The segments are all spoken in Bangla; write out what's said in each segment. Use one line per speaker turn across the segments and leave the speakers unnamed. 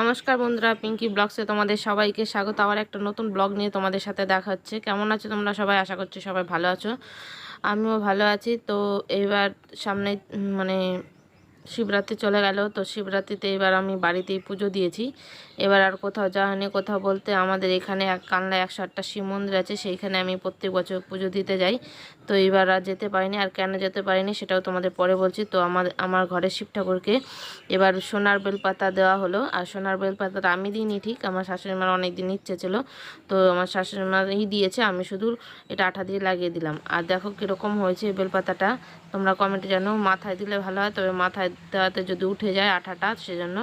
নমস্কার বন্ধুরা পিঙ্কি ব্লগসে তোমাদের সবাইকে স্বাগত। আবার একটা নতুন ব্লগ নিয়ে তোমাদের সাথে দেখা হচ্ছে। কেমন আছো তোমরা সবাই? আশা করছি সবাই ভালো আছো। আমিও ভালো আছি। তো এবার সামনে মানে শিবরাত্রি চলে গেল, তো শিবরাত্রিতে এবার আমি বাড়িতেই পুজো দিয়েছি। এবার আর কোথাও যাওয়া হয়নি, কোথাও বলতে আমাদের এখানে এক কানলায় একশো আটটা শিব মন্দির আছে, সেইখানে আমি প্রত্যেক বছর পুজো দিতে যাই। তো এবার আর যেতে পারিনি, আর কেন যেতে পারিনি সেটাও তোমাদের পরে বলছি। তো আমার আমার ঘরের শিব ঠাকুরকে এবার সোনার বেলপাতা দেওয়া হলো, আর সোনার বেলপাতাটা আমি দিইনি ঠিক, আমার শাশুড়ি মার অনেক দিন ইচ্ছে ছিল, তো আমার শাশুড়ি মাই দিয়েছে, আমি শুধু এটা আঠা দিয়ে লাগিয়ে দিলাম। আর দেখো কীরকম হয়েছে বেলপাতাটা তোমরা কমেন্টে জানো মাথায় দিলে ভালো হয়, তবে মাথায় দেওয়াতে যদি উঠে যায় আঠাটা, সেজন্য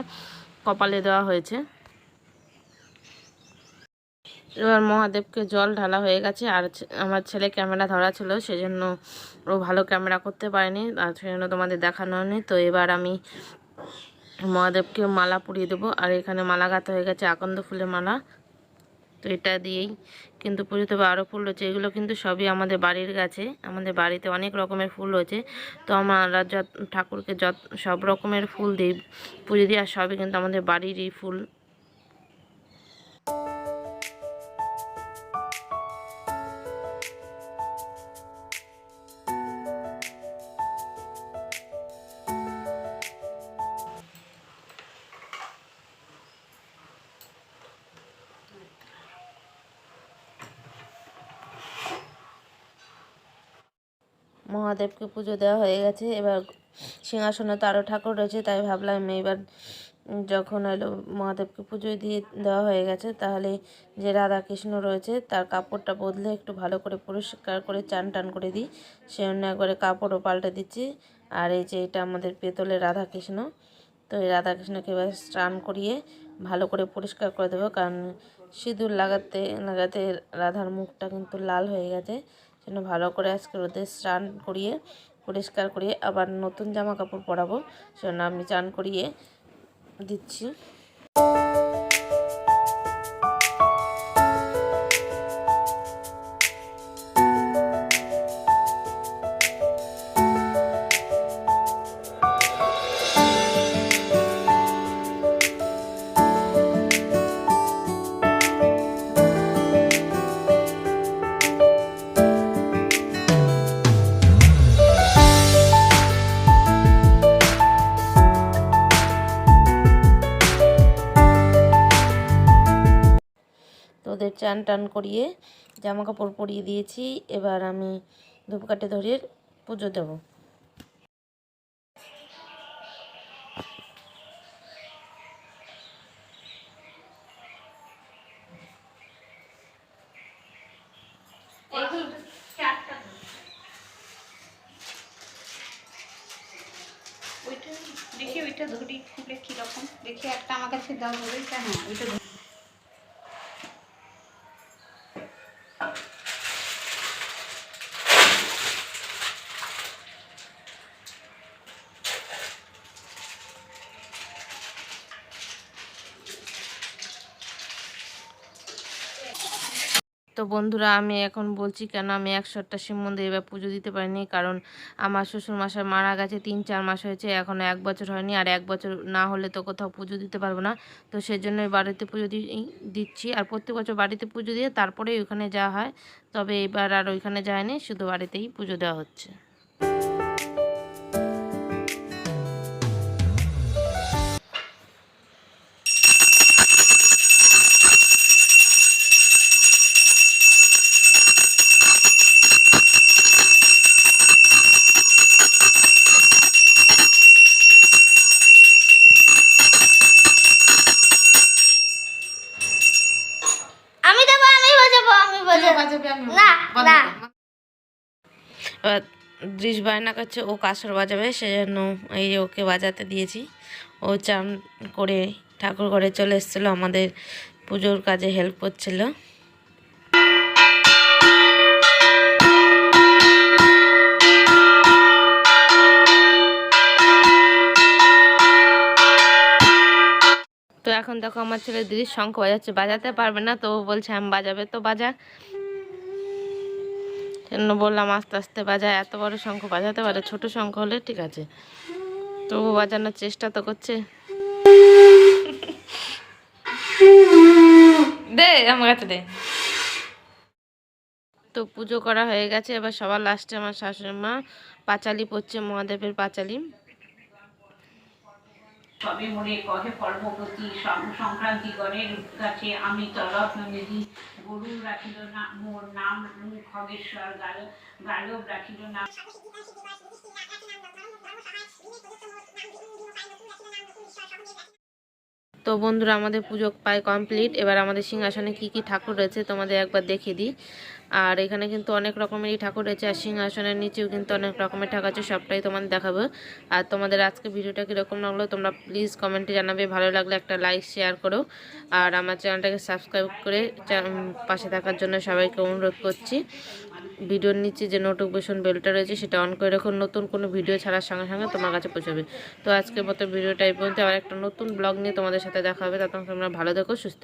কপালে দেওয়া হয়েছে। এবার মহাদেবকে জল ঢালা হয়ে গেছে, আর আমার ছেলে ক্যামেরা ধরা ছিল, সেজন্য ও ভালো ক্যামেরা করতে পারেনি, আর সেজন্য তোমাদের দেখানো হয়নি। তো এবার আমি মহাদেবকে মালা পুড়িয়ে দেবো, আর এখানে মালা গাঁথা হয়ে গেছে, আকন্দ ফুলের মালা। তো এটা দিয়েই কিন্তু পুজোতে আরও ফুল রয়েছে এগুলো কিন্তু সবই আমাদের বাড়ির গাছে। আমাদের বাড়িতে অনেক রকমের ফুল রয়েছে তো আমরা যত ঠাকুরকে যত সব রকমের ফুল দিই, পুজো দিই আর সবই কিন্তু আমাদের বাড়িরই ফুল। মহাদেবকে পুজো দেওয়া হয়ে গেছে। এবার সিংহাসনে তো আরও ঠাকুর রয়েছে, তাই ভাবলাম এবার যখন এলো মহাদেবকে পুজো দিয়ে দেওয়া হয়ে গেছে, তাহলে যে রাধা কৃষ্ণ রয়েছে তার কাপড়টা বদলে একটু ভালো করে পরিষ্কার করে চান টান করে দিই। সে অন্য একবারে কাপড়ও পাল্টে দিচ্ছি। আর এই যে এটা আমাদের পেতলের রাধা কৃষ্ণ তো এই রাধা কৃষ্ণকে এবার স্নান করিয়ে ভালো করে পরিষ্কার করে দেবো, কারণ সিঁদুর লাগাতে লাগাতে রাধার মুখটা কিন্তু লাল হয়ে গেছে। সেজন্য ভালো করে আজকে রোদে স্নান করিয়ে, পরিষ্কার করিয়ে আবার নতুন জামা কাপড় পরাবো। সেজন্য আমি চান করিয়ে দিচ্ছি। চান টান করিয়ে জামা কাপড় পরিয়ে দিয়েছি। এবার আমি ধূপকাঠি ধরিয়ে পুজো দেবো।
দেখি, ওইটা ধরি খুলে কীরকম? দেখি একটা আমার কাছে দাও, ওইটা হ্যাঁ ওইটা
তো বন্ধুরা, আমি এখন বলছি কেন আমি এক সপ্তাহ শিব মন্দির এবার পুজো দিতে পারিনি? কারণ আমার শ্বশুর মশাই মারা গেছে, তিন চার মাস হয়েছে এখনও এক বছর হয়নি। আর এক বছর না হলে তো কোথাও পুজো দিতে পারব না। তো সেজন্য বাড়িতে পুজো দিচ্ছি। আর প্রত্যেক বছর বাড়িতে পুজো দিয়ে তারপরেই ওইখানে যাওয়া হয়। তবে এবার আর ওইখানে যায়নি, শুধু বাড়িতেই পুজো দেওয়া হচ্ছে।
বাজাবো না
দৃশ বায়না করছে ও কাসর বাজাবে সেজন্য এই যে ওকে বাজাতে দিয়েছি। ও চান করে ঠাকুর ঘরে চলে এসেছিল আমাদের পুজোর কাজে হেল্প করছিল। তো এখন দেখো আমার ছেলে দিদির শঙ্খ বাজাচ্ছে বাজাতে পারবে না তো ও বলছে আমি বাজাবে তো বাজা সেজন্য বললাম আস্তে আস্তে বাজায়? এত বড় শঙ্খ বাজাতে পারে ছোট শঙ্খ হলে ঠিক আছে। তবু বাজানোর চেষ্টা তো করছে। দে আমার কাছে দে। তো পুজো করা হয়ে গেছে এবার সবার লাস্টে আমার শাশুড়ি মা পাঁচালি পড়ছে মহাদেবের পাঁচালি।
সবে মনে কহে পর্বপতি সংক্রান্তি গণের কাছে আমি তলব নদী রাখিল না, মোর নাম খগেশ্বর গাল, গালব রাখিল
তো বন্ধুরা, আমাদের পুজো পায় কমপ্লিট এবার আমাদের সিংহাসনে কি কি ঠাকুর রয়েছে তোমাদের একবার দেখিয়ে দিই। আর এখানে কিন্তু অনেক রকমেরই ঠাকুর রয়েছে, আর সিংহাসনের নিচেও কিন্তু অনেক রকমের ঠাকুর আছে, সবটাই তোমাদের দেখাবো। আর তোমাদের আজকে ভিডিওটা কীরকম লাগল তোমরা প্লিজ কমেন্টে জানাবে, ভালো লাগলে একটা লাইক শেয়ার করো। আর আমার চ্যানেলটাকে সাবস্ক্রাইব করে পাশে থাকার জন্য সবাইকে অনুরোধ করছি। ভিডিওর নিচে যে নোটিফিকেশন বেলটা রয়েছে সেটা অন করে রাখো, নতুন কোনো ভিডিও ছাড়ার সঙ্গে সঙ্গে তোমার কাছে পৌঁছাবে। তো আজকের মতো ভিডিওটা এই পর্যন্ত, আবার একটা নতুন ব্লগ নিয়ে তোমাদের সাথে দেখা হবে তখন তোমরা ভালো থেকো, সুস্থ